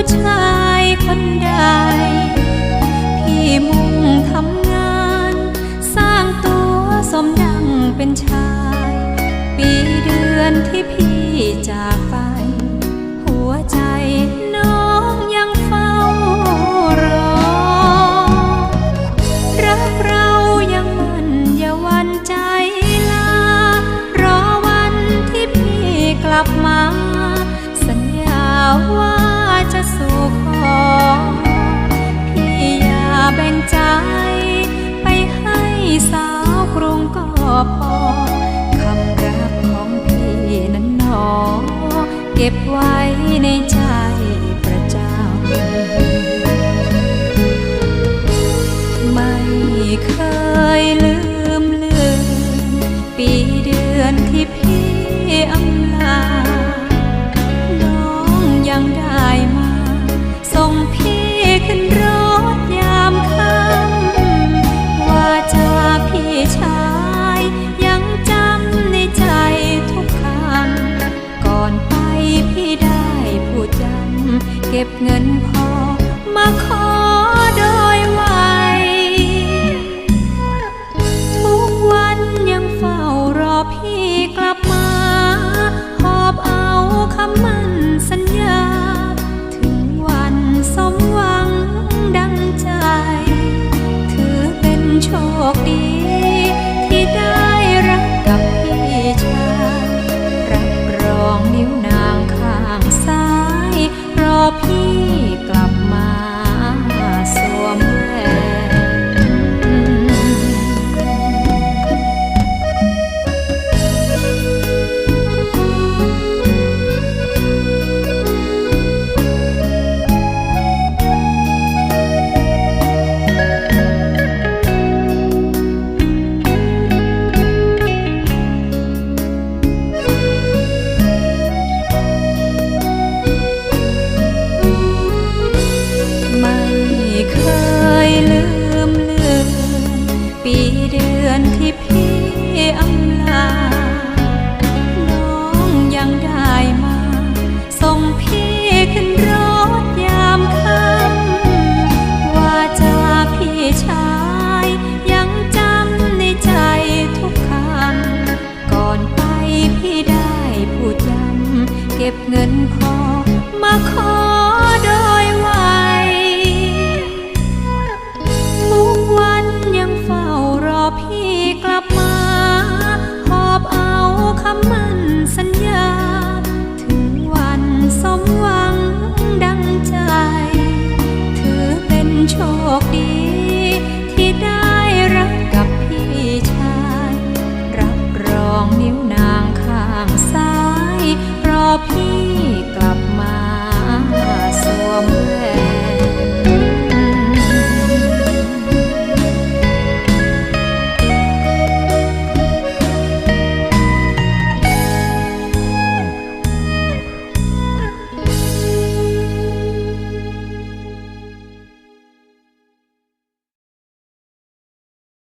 ผู้ชายคนใด พี่มุ่งทำงาน สร้างตัวสมดังเป็นชาย ปีเดือนที่พี่็บไว้ในใจ ก็บเงินพอมาขอโดยไวทุกวันยังเฝ้ารอพี่กลับมา หอบเอาคำมั่นสัญญา ถึงวันสมหวังดังใจ ถือเป็นโชคดีีเดือนที่พี่